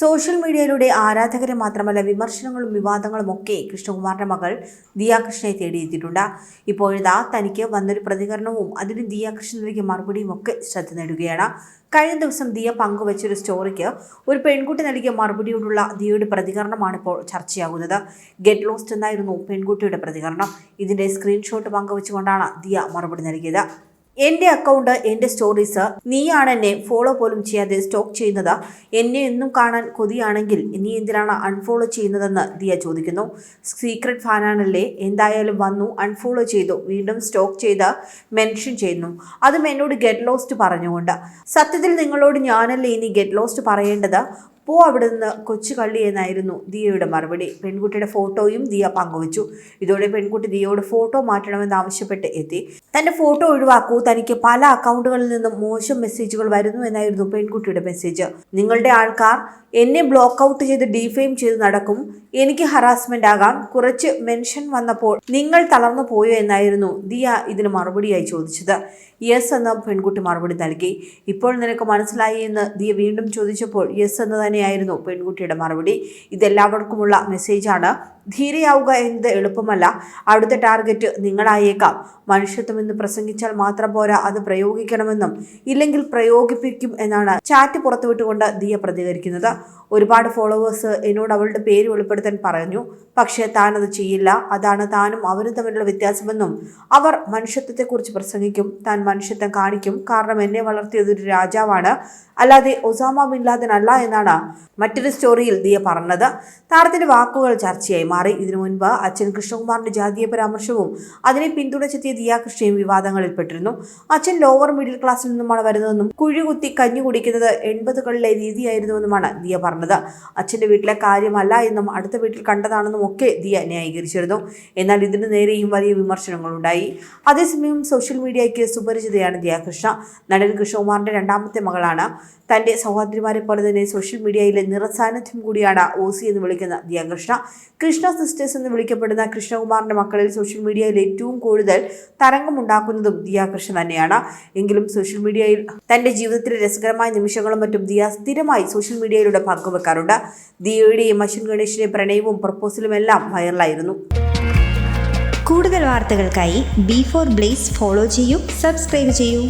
Social മീഡിയയിലൂടെ ആരാധകരെ മാത്രമല്ല വിമർശനങ്ങളും വിവാദങ്ങളും ഒക്കെ കൃഷ്ണകുമാറിന്റെ മകൾ ദിയാകൃഷ്ണയെ തേടിയെത്തിയിട്ടുണ്ട്. ഇപ്പോഴിതാ തനിക്ക് വന്നൊരു പ്രതികരണവും അതിന് ദിയാകൃഷ്ണൻ നൽകിയ മറുപടിയും ഒക്കെ ശ്രദ്ധ നേടുകയാണ്. കഴിഞ്ഞ ദിവസം ദിയ പങ്കുവച്ചൊരു സ്റ്റോറിക്ക് ഒരു പെൺകുട്ടി നൽകിയ മറുപടിയോടുള്ള ദിയയുടെ പ്രതികരണമാണ് ഇപ്പോൾ ചർച്ചയാകുന്നത്. ഗെറ്റ് ലോസ്റ്റ് എന്നായിരുന്നു പെൺകുട്ടിയുടെ പ്രതികരണം. ഇതിന്റെ സ്ക്രീൻഷോട്ട് പങ്കുവച്ചുകൊണ്ടാണ് ദിയ മറുപടി നൽകിയത്. എന്റെ അക്കൗണ്ട് എന്റെ സ്റ്റോറീസ് നീയാണ് എന്നെ ഫോളോ പോലും ചെയ്യാതെ സ്റ്റോക്ക് ചെയ്യുന്നത്. എന്നെ എന്നും കാണാൻ കൊതിയാണെങ്കിൽ നീ എന്തിനാണ് അൺഫോളോ ചെയ്യുന്നതെന്ന് ദിയ ചോദിക്കുന്നു. സീക്രട്ട് ഫാനാണല്ലേ എന്തായാലും വന്നു അൺഫോളോ ചെയ്തു. വീണ്ടും സ്റ്റോക്ക് ചെയ്ത് മെൻഷൻ ചെയ്യുന്നു. അതും എന്നോട് ഗെറ്റ് ലോസ്റ്റ് പറഞ്ഞുകൊണ്ട്. സത്യത്തിൽ നിങ്ങളോട് ഞാനല്ലേ ഇനി ഗെറ്റ് ലോസ്റ്റ് പറയേണ്ടത്? പോ അവിടെ നിന്ന് കൊച്ചു കള്ളി എന്നായിരുന്നു ദിയയുടെ മറുപടി. പെൺകുട്ടിയുടെ ഫോട്ടോയും ദിയ പങ്കുവച്ചു. ഇതോടെ പെൺകുട്ടി ദിയയോട് ഫോട്ടോ മാറ്റണമെന്ന് ആവശ്യപ്പെട്ട് എത്തി. തന്റെ ഫോട്ടോ ഒഴിവാക്കൂ. തനിക്ക് പല അക്കൗണ്ടുകളിൽ നിന്നും മോശം മെസ്സേജുകൾ വരുന്നു എന്നായിരുന്നു പെൺകുട്ടിയുടെ മെസ്സേജ്. നിങ്ങളുടെ ആൾക്കാർ എന്നെ ബ്ലോക്ക് ഔട്ട് ചെയ്ത് ഡീഫെയിം ചെയ്ത് നടക്കും. എനിക്ക് ഹറാസ്മെന്റ് ആകാം. കുറച്ച് മെൻഷൻ വന്നപ്പോൾ നിങ്ങൾ തളർന്നു പോയോ എന്നായിരുന്നു ദിയ ഇതിന് മറുപടിയായി ചോദിച്ചത്. യെസ് എന്ന് പെൺകുട്ടി മറുപടി നൽകി. ഇപ്പോൾ നിനക്ക് മനസ്സിലായി എന്ന് ദിയ വീണ്ടും ചോദിച്ചപ്പോൾ യെസ് എന്ന് തന്നെയായിരുന്നു പെൺകുട്ടിയുടെ മറുപടി. ഇതെല്ലാവർക്കുമുള്ള മെസ്സേജാണ് ധീരയാവുക എന്നത് എളുപ്പമല്ല. അടുത്ത ടാർഗറ്റ് നിങ്ങളായേക്കാം. മനുഷ്യത്വം എന്ന് പ്രസംഗിച്ചാൽ മാത്രം പോരാ അത് പ്രയോഗിക്കണമെന്നും. ഇല്ലെങ്കിൽ പ്രയോഗിപ്പിക്കും എന്നാണ് ചാറ്റ് പുറത്തുവിട്ടുകൊണ്ട് ദിയ പ്രതികരിക്കുന്നത്. ഒരുപാട് ഫോളോവേഴ്സ് എന്നോട് അവളുടെ പേര് വെളിപ്പെടുത്താൻ പറഞ്ഞു. പക്ഷേ താൻ അത് ചെയ്യില്ല. അതാണ് താനും അവരും തമ്മിലുള്ള വ്യത്യാസമെന്നും. അവർ മനുഷ്യത്വത്തെക്കുറിച്ച് പ്രസംഗിക്കും. താൻ മനുഷ്യത്വം കാണിക്കും. കാരണം എന്നെ വളർത്തിയത് ഒരു രാജാവാണ്. അല്ലാതെ ഒസാമ ബിൻ ലാദൻ അല്ല എന്നാണ് മറ്റൊരു സ്റ്റോറിയിൽ ദിയ പറഞ്ഞത്. താരത്തിന്റെ വാക്കുകൾ ചർച്ചയായി. ഇതിനു മുൻപ് അച്ഛൻ കൃഷ്ണകുമാറിന്റെ ജാതീയ പരാമർശവും അതിനെ പിന്തുണച്ചെത്തിയ ദിയാകൃഷ്ണയും വിവാദങ്ങളിൽപ്പെട്ടിരുന്നു. അച്ഛൻ ലോവർ മിഡിൽ ക്ലാസ്സിൽ നിന്നുമാണ് വരുന്നതെന്നും കുഴികുത്തി കഞ്ഞു കുടിക്കുന്നത് എൺപതുകളിലെ രീതിയായിരുന്നുവെന്നുമാണ് ദിയ പറഞ്ഞത്. അച്ഛന്റെ വീട്ടിലെ കാര്യമല്ല എന്നും അടുത്ത വീട്ടിൽ കണ്ടതാണെന്നും ഒക്കെ ദിയ ന്യായീകരിച്ചിരുന്നു. എന്നാൽ ഇതിന് നേരെയും വലിയ വിമർശനങ്ങളുണ്ടായി. അതേസമയം സോഷ്യൽ മീഡിയയ്ക്ക് സുപരിചിതയാണ് ദിയാകൃഷ്ണ നടൻ കൃഷ്ണകുമാറിന്റെ രണ്ടാമത്തെ മകളാണ്. തന്റെ സഹോദരിമാരെ പോലെ തന്നെ സോഷ്യൽ മീഡിയയിലെ നിറസാന്നിധ്യം കൂടിയാണ് ഓസി എന്ന് വിളിക്കുന്ന ദിയാകൃഷ്ണ കൃഷ്ണ കൃഷ്ണ സിസ്റ്റേഴ്സ് എന്ന് വിളിക്കപ്പെടുന്ന കൃഷ്ണകുമാറിന്റെ മക്കളിൽ സോഷ്യൽ മീഡിയയിൽ ഏറ്റവും കൂടുതൽ തരംഗമുണ്ടാക്കുന്നതും ദിയ കൃഷ്ണ തന്നെയാണ്. എങ്കിലും സോഷ്യൽ മീഡിയയിൽ തന്റെ ജീവിതത്തിലെ രസകരമായ നിമിഷങ്ങളും മറ്റും ദിയ സ്ഥിരമായി സോഷ്യൽ മീഡിയയിലൂടെ പങ്കുവെക്കാറുണ്ട്. ദിയയുടെയും അശ്വിൻ ഗണേഷിന്റെ പ്രണയവും പ്രപ്പോസലും എല്ലാം വൈറലായിരുന്നു. കൂടുതൽ വാർത്തകൾക്കായി ബി ഫോർ ബ്ലേസ് ഫോളോ ചെയ്യൂ സബ്സ്ക്രൈബ് ചെയ്യൂ.